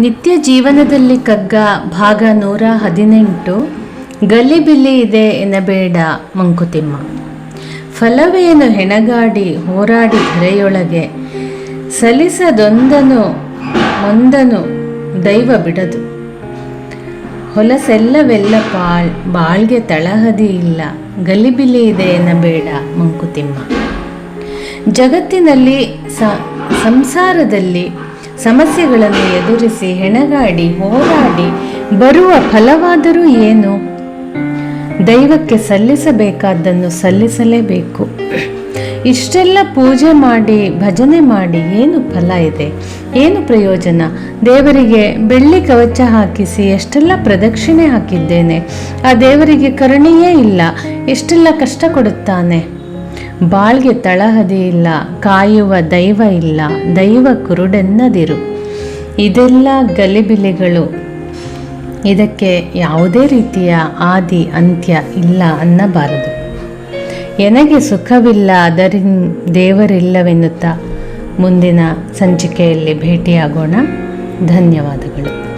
ನಿತ್ಯ ಜೀವನದಲ್ಲಿ ಕಗ್ಗ ಭಾಗ ನೂರ ಹದಿನೆಂಟು ಗಲಿಬಿಲಿ ಇದೆ ಎನ್ನಬೇಡ ಮಂಕುತಿಮ್ಮ. ಫಲವೇನು ಹೆಣಗಾಡಿ ಹೋರಾಡಿ ಧರೆಯೊಳಗೆ ಸಲಿಸದೊಂದನು ಒಂದನು ದೈವ ಬಿಡದು. ಹೊಲಸೆಲ್ಲವೆಲ್ಲ ಬಾಳ್ ಬಾಳ್ಗೆ ತಳಹದಿ ಇಲ್ಲ ಗಲಿಬಿಲಿ ಇದೆ ಎನ್ನಬೇಡ ಮಂಕುತಿಮ್ಮ. ಜಗತ್ತಿನಲ್ಲಿ ಸಂಸಾರದಲ್ಲಿ ಸಮಸ್ಯೆಗಳನ್ನು ಎದುರಿಸಿ ಹೆಣಗಾಡಿ, ಹೋರಾಡಿ, ಬರುವ ಫಲವಾದರೂ ಏನು? ದೈವಕ್ಕೆ ಸಲ್ಲಿಸಬೇಕಾದ್ದನ್ನು ಸಲ್ಲಿಸಲೇಬೇಕು. ಇಷ್ಟೆಲ್ಲ ಪೂಜೆ ಮಾಡಿ, ಭಜನೆ ಮಾಡಿ ಏನು ಫಲ ಇದೆ? ಏನು ಪ್ರಯೋಜನ? ದೇವರಿಗೆ ಬೆಳ್ಳಿ ಕವಚ ಹಾಕಿಸಿ ಎಷ್ಟೆಲ್ಲ ಪ್ರದಕ್ಷಿಣೆ ಹಾಕಿದ್ದೇನೆ? ಆ ದೇವರಿಗೆ ಕರುಣೆಯೇ ಇಲ್ಲ. ಎಷ್ಟೆಲ್ಲ ಕಷ್ಟ ಕೊಡುತ್ತಾನೆ? ಬಾಳ್ಗೆ ತಳಹದಿ ಇಲ್ಲ, ಕಾಯುವ ದೈವ ಇಲ್ಲ, ದೈವ ಕುರುಡೆನ್ನದಿರು. ಇದೆಲ್ಲ ಗಲಿಬಿಲಿಗಳು. ಇದಕ್ಕೆ ಯಾವುದೇ ರೀತಿಯ ಆದಿ ಅಂತ್ಯ ಇಲ್ಲ ಅನ್ನಬಾರದು. ಎನಗೆ ಸುಖವಿಲ್ಲ ಅದರಿನ್ ದೇವರಿಲ್ಲವೆನ್ನುತ್ತಾ ಮುಂದಿನ ಸಂಚಿಕೆಯಲ್ಲಿ ಭೇಟಿಯಾಗೋಣ. ಧನ್ಯವಾದಗಳು.